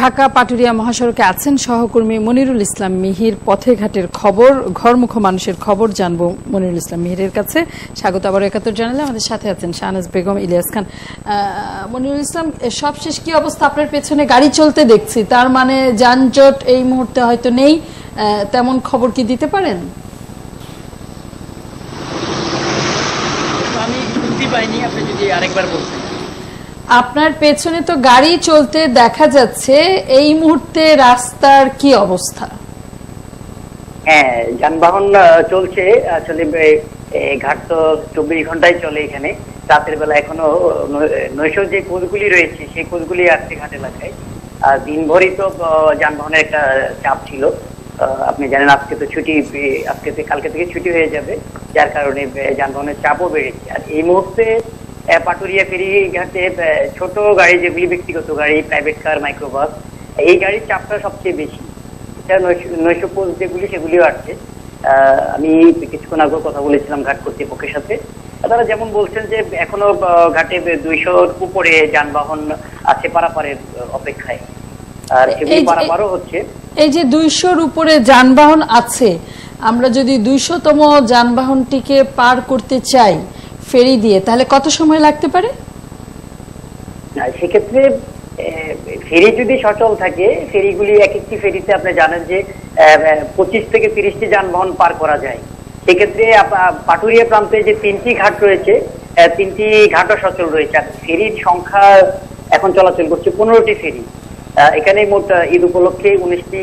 ঢাকা পাটুরিয়া মহাসড়কে আছেন সহকর্মী মনিরুল ইসলাম মিহির। পথে ঘাটের খবর, ঘরমুখ মানুষের খবর জানব মনিরুল ইসলাম মিহিরের কাছে। স্বাগত আবার একাত্তর জানালে। আমাদের সাথে আছেন শাহনাজ বেগম, ইলিয়াস খান। মনিরুল ইসলাম সবশেষ কি অবস্থা আপনার পেছনে? গাড়ি চলতে দেখছি। তার মানে যানজট এই মুহূর্তে হয়তো নেই। তেমন খবর কি দিতে পারেন? আমি শুনতে পাইনি আপনি যদি আরেকবার বলতেন। আপনার পেছনে তো গাড়ি চলতে দেখা যাচ্ছে, এই মুহূর্তে রাস্তার কি অবস্থা? হ্যাঁ যানবাহন চলছে। আসলে ঘাট তো চব্বিশ ঘন্টায় চলে এখানে। রাতের বেলা এখনও নৈশ যে কোচগুলি রয়েছে, সেই কোচগুলি আসছে ঘাট এলাকায়। আর দিনভরই তো যানবাহনের একটা চাপ ছিল। আপনি জানেন, আজকে তো ছুটি আজকে কালকে থেকে ছুটি হয়ে যাবে। যার কারণে যানবাহনের চাপও বেড়েছে। আর এই মুহূর্তে পাটুরিয়া ফেরি ঘাটে ছোট গাড়ি যেগুলি ব্যক্তিগত গাড়ি প্রাইভেট কার মাইক্রোবাস এই গাড়ির চাপটা সবচেয়ে বেশি। এটা নৈশ- যেগুলি সেগুলিও আসছে আহ, আমি কিছুক্ষণ আগেও কথা বলেছিলাম ঘাট কর্তৃপক্ষের সাথে। তারা যেমন বলছেন যে এখনও ঘাটে দুইশোর উপরে যানবাহন আছে পারাপারের অপেক্ষায়। আর সেগুলি পারাপারও হচ্ছে। এই যে দুইশোর উপরে যানবাহন আছে আমরা যদি দুইশোতম যানবাহনটিকে পার করতে চাই ফেরি দিয়ে, তাহলে কত সময় লাগতে পারে? সেক্ষেত্রে ফেরি যদি সচল থাকে, ফেরিগুলি এক একটি ফেরিতে আপনি জানেন যে পঁচিশ থেকে তিরিশটি যানবাহন পার করা যায়। সেক্ষেত্রে পাটুরিয়া প্রান্তে যে তিনটি ঘাট রয়েছে তিনটি ঘাটও সচল রয়েছে। আর ফেরির সংখ্যা এখন চলাচল করছে পনেরোটি ফেরি। এখানে মোট ঈদ উপলক্ষে উনিশটি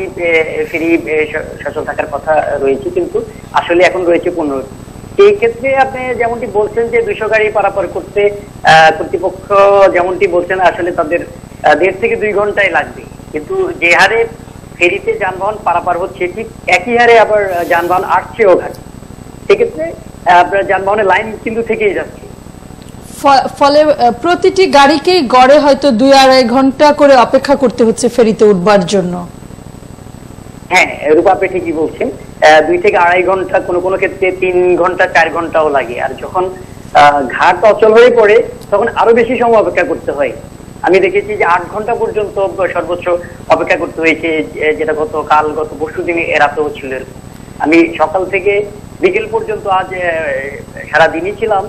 ফেরি সচল থাকার কথা রয়েছে, কিন্তু আসলে এখন রয়েছে পনেরোটি। এই ক্ষেত্রে আপনি যেমনটি বলছেন যে দুশো গাড়ি পারাপার করতে কর্তৃপক্ষ যেমনটি বলছেন, আসলে তাদের দেড় থেকে দুই ঘন্টায় লাগবে। কিন্তু যে হারে ফেরিতে যানবাহন পারাপার হচ্ছে, ঠিক একই হারে আবার যানবাহন আসছেও ঘাটে সেক্ষেত্রে আপনার যানবাহনের লাইন কিন্তু থেকেই যাচ্ছে। ফলে প্রতিটি গাড়িকেই গড়ে হয়তো দুই আড়াই ঘণ্টা করে অপেক্ষা করতে হচ্ছে ফেরিতে উঠবার জন্য। হ্যাঁ রূপা আপনি ঠিকই বলছেন। দুই থেকে আড়াই ঘণ্টা কোনো কোনো ক্ষেত্রে তিন ঘণ্টা চার ঘন্টাও লাগে। আর যখন ঘাট অচল হয়ে পড়ে তখন আরও বেশি সময় অপেক্ষা করতে হয়। আমি দেখেছি যে আট ঘণ্টা পর্যন্ত সর্বোচ্চ অপেক্ষা করতে হয়েছে যেটা গত কাল গত পরশু দিনে এরাতেও ছিল আমি সকাল থেকে বিকেল পর্যন্ত আজ আহ, সারা দিনই ছিলাম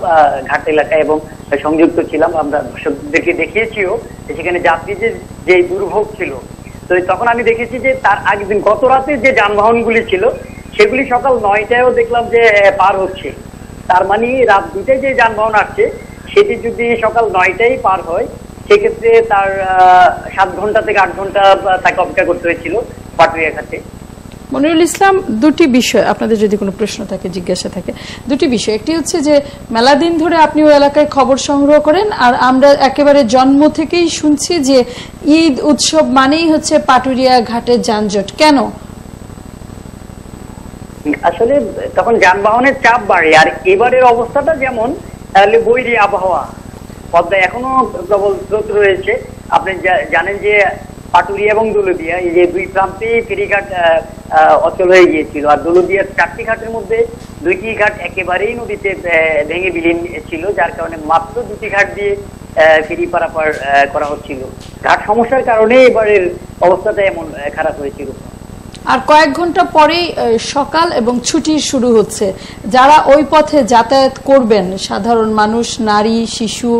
ঘাট এলাকায় এবং সংযুক্ত ছিলাম। আমরা দর্শকদেরকে দেখিয়েছিও সেখানে যাত্রীদের যে দুর্ভোগ ছিল তো তখন আমি দেখেছি যে তার আগের দিন, গত রাতে যে যানবাহনগুলি ছিল, সেগুলি সকাল নয়টায়ও দেখলাম যে পার হচ্ছে। তার মানে রাত দুটায় যে যানবাহন আসছে, সেটি যদি সকাল নয়টায় পার হয়, সেক্ষেত্রে তার সাত ঘণ্টা থেকে আট ঘণ্টা তাকে অপেক্ষা করতে হয়েছিল পাটুরিয়া ঘাটে মনিরুল ইসলাম, দুটি বিষয় আপনাদের যদি কোনো প্রশ্ন থাকে, জিজ্ঞাসা থাকে। দুটি বিষয়, একটি হচ্ছে যে মেলা দিন ধরে আপনি ওই এলাকায় খবর সংগ্রহ করেন আর আমরা একেবারে জন্ম থেকেই শুনছি যে ঈদ উৎসব মানেই হচ্ছে পাটুরিয়া ঘাটের যানজট। কেন? আসলে তখন যানবাহনের চাপ বাড়ে আর এবারের অবস্থাটা যেমন, তাহলে বৈরী আবহাওয়া। পদ্মা এখনও প্রবল রয়েছে। আপনি জানেন যে পাটুরিয়া এবং দৌলদিয়া, এই যে দুই প্রান্তেই ফেরিঘাট অচল হয়ে গিয়েছিল। আর দৌলদিয়ার চারটি ঘাটের মধ্যে দুইটি ঘাট একেবারেই নদীতে ভেঙে বিলীন ছিল, যার কারণে মাত্র দুটি ঘাট দিয়ে ফেরি পারাপার করা হচ্ছিল। ঘাট সমস্যার কারণে এবারের অবস্থাটা এমন খারাপ হয়েছিল। আর কয়েক ঘণ্টা পরেই সকাল এবং ছুটি শুরু হচ্ছে। যারা ওই পথে যাতায়াত করবেন, সাধারণ মানুষ, নারী, শিশু,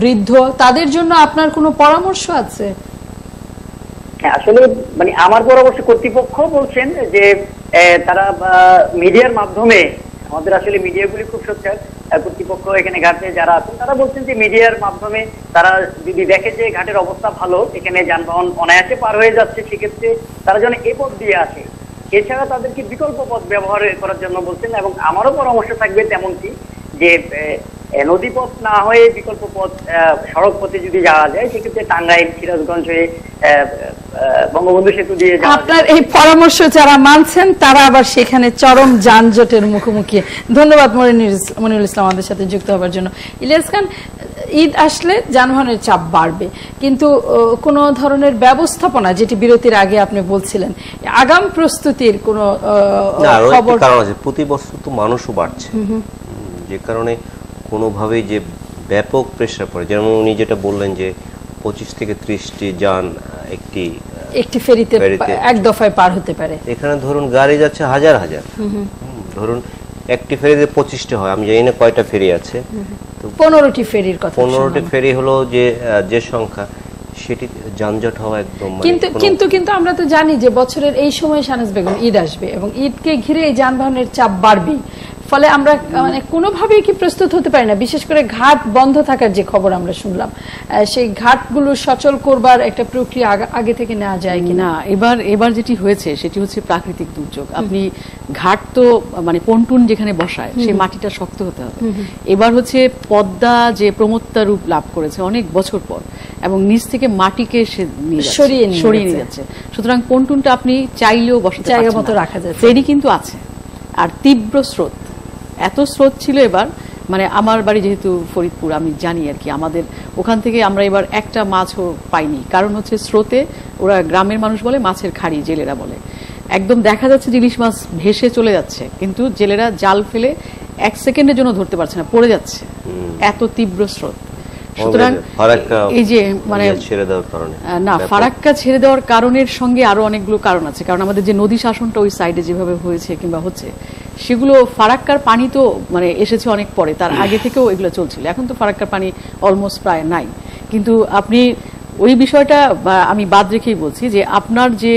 বৃদ্ধ, তাদের জন্য আপনার কোনো পরামর্শ আছে? আসলে মানে আমার পরামর্শ কর্তৃপক্ষ বলছেন যে তারা মিডিয়ার মাধ্যমে, আমাদের আসলে মিডিয়াগুলি খুব সোচ্চার কর্তৃপক্ষ এখানে ঘাটে যারা আছেন, তারা বলছেন যে মিডিয়ার মাধ্যমে তারা যদি দেখে যে ঘাটের অবস্থা ভালো, এখানে যানবাহন অনায়াসে পার হয়ে যাচ্ছে, সেক্ষেত্রে তারা যেন এ পথ দিয়ে আসে। এছাড়া তাদেরকে বিকল্প পথ ব্যবহার করার জন্য বলছেন, এবং আমারও পরামর্শ থাকবে তেমনটি যে নদী পথ না হয়ে বিকল্প পথ সড়ক পথে যদি যাওয়া যায় সেক্ষেত্রে টাঙ্গাইল সিরাজগঞ্জ হয়ে বঙ্গবন্ধু সেতু দিয়ে আপনার এই পরামর্শ যারা মানছেন তারা আবার সেখানে চরম যানজটের মুখোমুখি। ধন্যবাদ মনিরুল ইসলাম আমাদের সাথে যুক্ত হওয়ার জন্য। ইলিয়াস খান ঈদ আসলে যানবাহনের চাপ বাড়বে কিন্তু কোনো ধরনের ব্যবস্থাপনা যেটি বিরতির আগে আপনি বলছিলেন আগাম প্রস্তুতির কোনো আহ, খবর কারণ আছে প্রতি বছর তো মানুষও বাড়ছে। যে কারণে কোনোভাবেই যে ব্যাপক প্রেশার পড়ে যেমন উনি যেটা বললেন যে পঁচিশ থেকে ত্রিশটি যান একটি একটি ফেরিতে। এক দফায় পার হতে পারে। এখানে ধরুন গাড়ি যাচ্ছে হাজার হাজার। ধরুন একটি ফেরিতে পঁচিশটা হয় আমি জানি না কয়টা ফেরি আছে। পনেরোটি ফেরির কথা পনেরোটি ফেরি হলো যে যে সংখ্যা সেটি যানজট হওয়া একদম মানে কিন্তু কিন্তু কিন্তু আমরা তো জানি যে বছরের এই সময় শানাজ বেগম ঈদ আসবে এবং ঈদকে ঘিরে এই যানবাহনের চাপ বাড়বেই। ফলে আমরা মানে কোনোভাবেই কি প্রস্তুত হতে পারি না। বিশেষ করে ঘাট বন্ধ থাকার যে খবর আমরা শুনলাম সেই ঘাটগুলো সচল করবার একটা প্রক্রিয়া আগে থেকে নেওয়া যায় কিনা? না এবার এবার যেটি হয়েছে সেটি হচ্ছে প্রাকৃতিক দুর্যোগ। আপনি ঘাট তো মানে পন্টুন যেখানে বসায় সেই মাটিটা শক্ত হতে হবে। এবার হচ্ছে পদ্মা যে প্রমত্তা রূপ লাভ করেছে অনেক বছর পর এবং নিচ থেকে মাটিকে সে সরিয়ে সরিয়ে নিয়ে যাচ্ছে। সুতরাং পন্টুনটা আপনি চাইলেও বসাতে জায়গা মতো রাখা যাচ্ছে। ফেরি কিন্তু আছে আর তীব্র স্রোত। এত স্রোত ছিল এবার। মানে আমার বাড়ি যেহেতু ফরিদপুর আমি জানি আর কি। আমাদের ওখান থেকে আমরা এবার একটা মাছও পাইনি। কারণ হচ্ছে স্রোতে ওরা গ্রামের মানুষ বলে মাছের খাড়ি জেলেরা বলে। একদম দেখা যাচ্ছে যে ইলিশ মাছ ভেসে চলে যাচ্ছে কিন্তু জেলেরা জাল ফেলে এক সেকেন্ডের জন্য ধরতে পারছে না পড়ে যাচ্ছে। এত তীব্র স্রোত। সুতরাং এই যে মানে ছেড়ে দেওয়ার কারণে। না ফারাক্কা ছেড়ে দেওয়ার কারণের সঙ্গে আরও অনেকগুলো কারণ আছে। কারণ আমাদের যে নদী শাসনটা ওই সাইডে যেভাবে হয়েছে কিংবা হচ্ছে সেগুলো ফারাক্কার পানি তো মানে এসেছে অনেক পরে। তার আগে থেকেও এগুলো চলছিল। এখন তো ফারাক্কার পানি অলমোস্ট প্রায় নাই। কিন্তু আপনি ওই বিষয়টা আমি বাদ রেখেই বলছি যে আপনার যে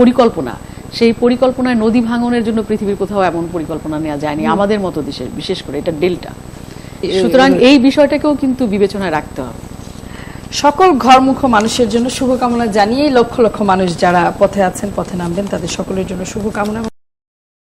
পরিকল্পনা সেই পরিকল্পনায় নদী ভাঙনের জন্য পৃথিবীর কোথাও এমন পরিকল্পনা নেওয়া যায়নি আমাদের মতো দেশের বিশেষ করে এটা ডেল্টা। সুতরাং এই বিষয়টাকেও কিন্তু বিবেচনায় রাখতে হবে। সকল ঘরমুখ মানুষের জন্য শুভকামনা জানিয়েই লক্ষ লক্ষ মানুষ যারা পথে আছেন পথে নামবেন তাদের সকলের জন্য শুভকামনা